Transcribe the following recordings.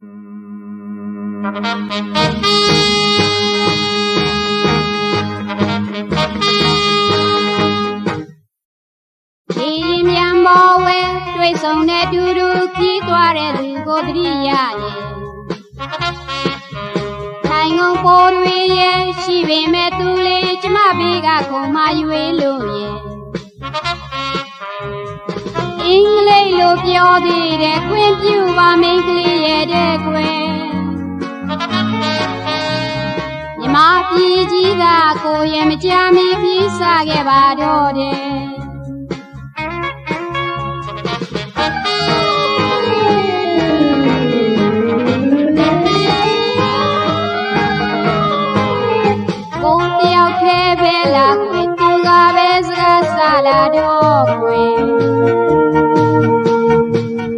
ဒီရင်မြန်မောဝဲတွေ့ဆုံတဲ့တူတူကြီးသွားတဲ့လူကိုတတိယရဲ့ထိုင်ငုံပေါ်တွေရဲ့ရှိပင်မဲ့သူလေးကျမဘေးကခုံမရွေးလို့ရဲ့အင်္ဂလိပ်လိုပြောသေးတယ်ခွင့်ပြုပါမိန်း ကိုရဲ့မကြမီပြီးစားခဲ့ပါတော့တယ်ကိုတယောက်ထဲပဲလာခွေသူကပဲစကားဆလာတော့ခွေ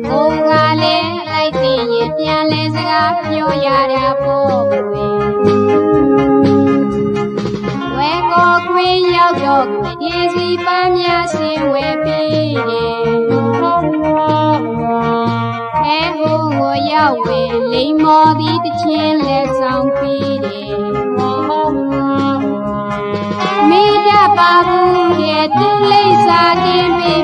ကိုကလည်းလိုက်သိရင်ပြန်လဲစကားပြောရတာပေါ့ ရောက်တော့ခွေဒီစီပန်းများစင်ဝဲပြီးတယ်အဲဟိုကိုရောက်ဝင်လိမ္မော်သည်တချင်းလဲဆောင်ပြီးတယ်မိတတ်ပါဘူးတဲ့သူလိမ့်စာတင်ပေး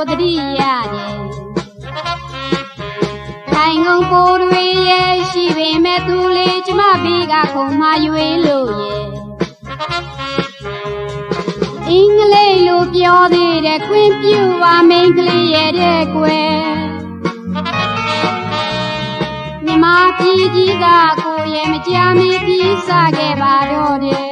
ကိုတတိရတယ်ထိုင်ငုံကိုယ်တွေရဲ့ရှိပင်မဲ့သူလေးကျမဘေးကခုံမရွေးလို့ရဲ့အင်္ဂလိပ်လိုပြောသေးတယ်ခွင့်ပြုပါမိန်းကလေးရဲ့တဲ့ကွယ်မြမပြည်ကြီးကကိုယ်ရဲ့မကြမီပြီးစားခဲ့ပါတော့တယ်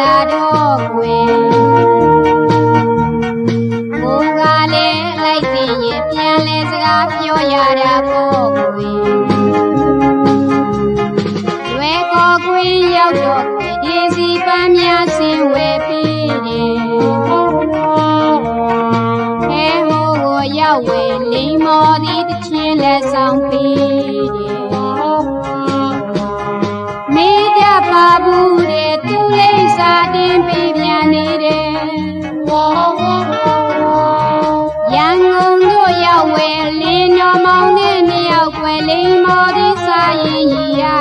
လာတော့ခွေကိုကလည်းလိုက်သိရင်ပြန်လဲစကားပြောရတာပေါ့ခွေရွယ်ကိုခွေရောက်တော့ခွေဒီစီပန်းများဆင်ဝဲပြီးတယ်အဲဟိုကိုရောက်ဝဲလိမ္မော်သည်တချင်းလဲဆောင်ပြီးတယ် वले मोरे साये हिया